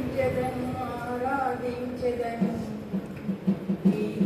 స్తుతించెదను ఆరాధించదను. ఈ